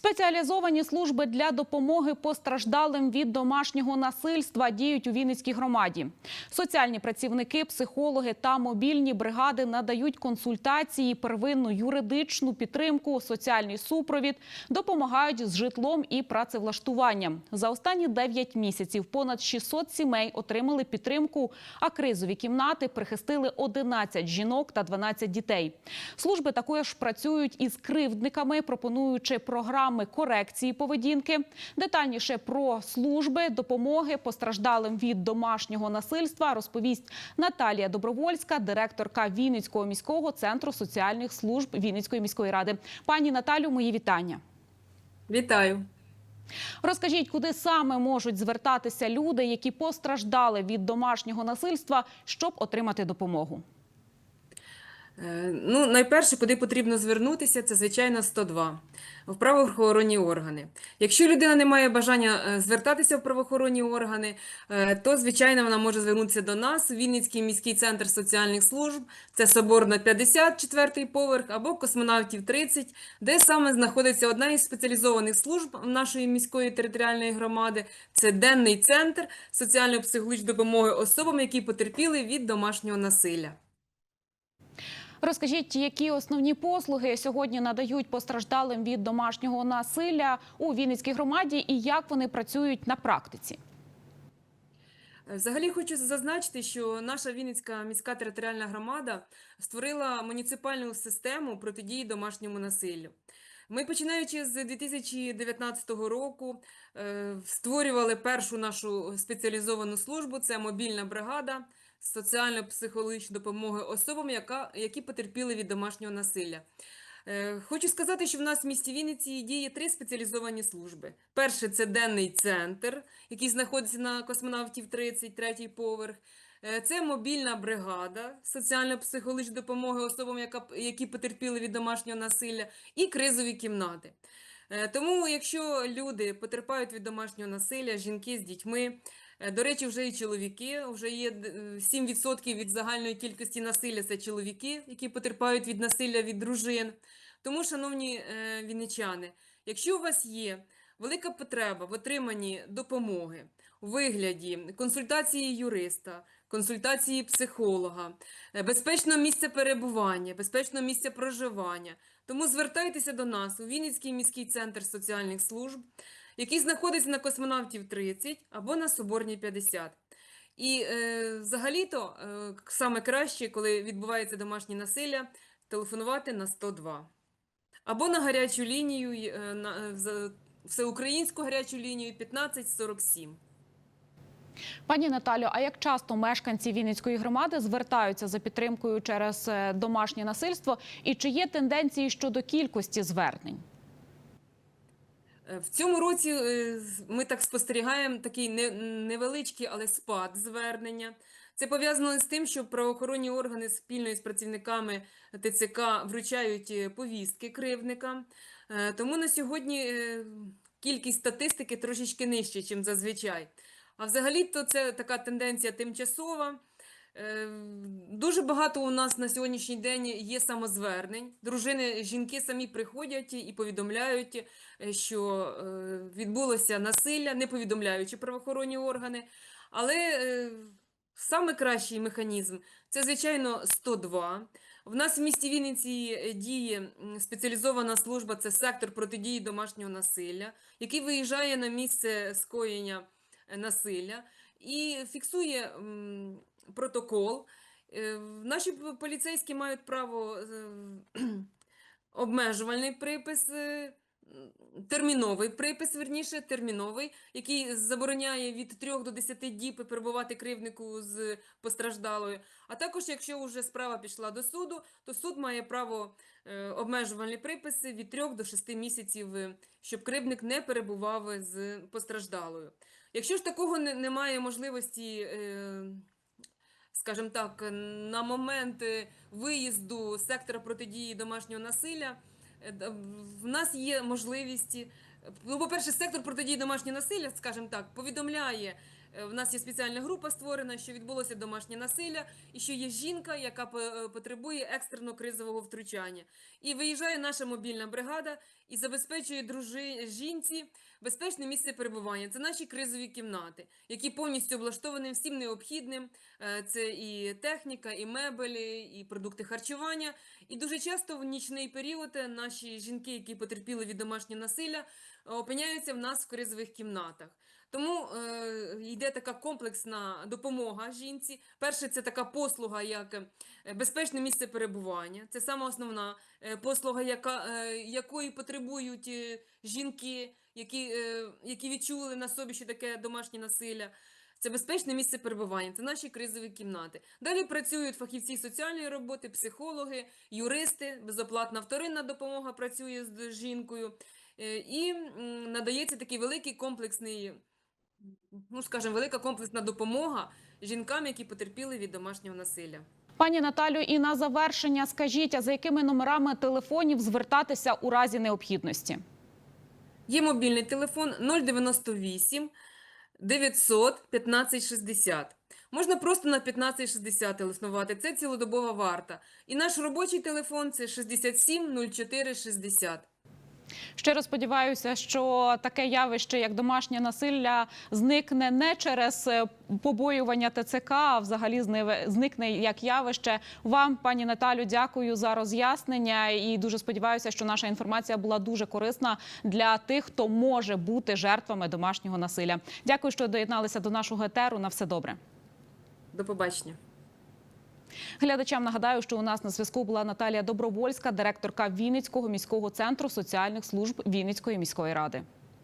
Спеціалізовані служби для допомоги постраждалим від домашнього насильства діють у Вінницькій громаді. Соціальні працівники, психологи та мобільні бригади надають консультації, первинну юридичну підтримку, соціальний супровід, допомагають з житлом і працевлаштуванням. За останні 9 місяців понад 600 сімей отримали підтримку, а кризові кімнати прихистили 11 жінок та 12 дітей. Служби також працюють із кривдниками, пропонуючи програми корекції поведінки. Детальніше про служби допомоги постраждалим від домашнього насильства розповість Наталія Добровольська, директорка Вінницького міського центру соціальних служб Вінницької міської ради. Пані Наталю, мої вітання. Вітаю. Розкажіть, куди саме можуть звертатися люди, які постраждали від домашнього насильства, щоб отримати допомогу. Е, Ну, найперше, куди потрібно звернутися, це звичайно 102 в правоохоронні органи. Якщо людина не має бажання е, звертатися в правоохоронні органи, е, то звичайно вона може звернутися до нас, Вінницький міський центр соціальних служб, це Соборна 50, четвертий поверх, або космонавтів 30, де саме знаходиться одна із спеціалізованих служб нашої міської територіальної громади. Це денний центр соціально-психологічної допомоги особам, які потерпіли від домашнього насилля. Розкажіть, які основні послуги сьогодні надають постраждалим від домашнього насилля у Вінницькій громаді і як вони працюють на практиці? Взагалі хочу зазначити, що наша Вінницька міська територіальна громада створила муніципальну систему протидії домашньому насиллю. Ми, починаючи з 2019 року, е, створювали першу нашу спеціалізовану службу це мобільна бригада соціально-психологічної допомоги особам, яка, які потерпіли від домашнього насилля. Е, Хочу сказати, що в нас в місті Вінниці діє три спеціалізовані служби. Перше це денний центр, який знаходиться на космонавтів 33 поверх. Е, Це мобільна бригада соціально-психологічної допомоги особам, які потерпіли від домашнього насилля, і кризові кімнати. Е, Тому, якщо люди потерпають від домашнього насилля, жінки з дітьми, до речі, вже і чоловіки, вже є д- е, 7% від загальної кількості насилля це чоловіки, які потерпають від насилля від дружин. Тому, шановні е, вінничани, якщо у вас є велика потреба в отриманні допомоги у вигляді консультації юриста, консультації психолога, е, безпечного місця перебування, безпечного місця проживання, тому звертайтеся до нас у Вінницький міський центр соціальних служб, який знаходиться на космонавтів 30 або на Соборній 50. І е, взагалі-то е, саме краще, коли відбувається домашнє насилля, телефонувати на 102. Або на гарячу лінію, е, на, е, за- всеукраїнську гарячу лінію 1547. Пані Наталю, а як часто мешканці Вінницької громади звертаються за підтримкою через е, домашнє насильство? І чи є тенденції щодо кількості звернень? Е, В цьому році е, ми так спостерігаємо такий невеличкий, але спад звернення. Це пов'язано з тим, що правоохоронні органи спільно із працівниками ТЦК вручають е, повістки кривдникам. Тому на сьогодні кількість статистики трошечки нижче, ніж зазвичай. А взагалі-то це така тенденція тимчасова. Е, Дуже багато у нас на сьогоднішній день є самозвернень. Дружини, жінки самі приходять і повідомляють, е, що е, відбулося насилля, не повідомляючи правоохоронні органи. Але саме кращий механізм це, звичайно, 102. В нас в місті Вінниці діє спеціалізована служба, це сектор протидії домашнього насилля, який виїжджає на місце скоєння насилля і фіксує протокол. Е, Наші поліцейські мають право е, обмежувальний припис, е, терміновий припис, верніше, терміновий, який забороняє від 3 до 10 діб перебувати кривднику з постраждалою. А також, якщо вже справа пішла до суду, то суд має право обмежувальні приписи від 3 до 6 місяців, щоб кривдник не перебував з постраждалою. Якщо ж такого немає можливості, скажімо так, на момент виїзду сектора протидії домашнього насилля, е, в нас є можливість, Ну, по-перше, сектор протидії домашнього насилля, скажімо так, повідомляє. Е, В нас є спеціальна група створена, що відбулося домашнє насилля, і що є жінка, яка е, потребує екстреного кризового втручання. І виїжджає наша мобільна бригада і забезпечує дружи... жінці безпечне місце перебування. Це наші кризові кімнати, які повністю облаштовані всім необхідним. Е, Це і техніка, і мебелі, і продукти харчування. І дуже часто в нічний період наші жінки, які потерпіли від домашнього насилля, опиняються в нас в кризових кімнатах. Тому е, йде така комплексна допомога жінці. Перше, це така послуга, як е, безпечне місце перебування. Це саме основна е, послуга, яка, е, якої потребують е, жінки, які, е, які відчули на собі, що таке домашнє насилля. Це безпечне місце перебування, це наші кризові кімнати. Далі працюють фахівці соціальної роботи, психологи, юристи, безоплатна вторинна допомога працює з жінкою. Е, І надається такий великий комплексний, ну скажімо, велика комплексна допомога жінкам, які потерпіли від домашнього насилля. Пані Наталю, і на завершення скажіть, а за якими номерами телефонів звертатися у разі необхідності? Є мобільний телефон 098 900 1560. Можна просто на 1560 телефонувати. Це цілодобова варта. І наш робочий телефон це 67 04 60. Щиро сподіваюся, що таке явище, як домашнє насилля, зникне не через е, побоювання ТЦК, а взагалі зникне як явище. Вам, пані Наталю, дякую за роз'яснення і дуже сподіваюся, що наша інформація була дуже корисна для тих, хто може бути жертвами домашнього насилля. Дякую, що доєдналися до нашого етеру. На все добре. До побачення. Глядачам нагадаю, що у нас на зв'язку була Наталія Добровольська, директорка Вінницького міського центру соціальних служб Вінницької міської ради.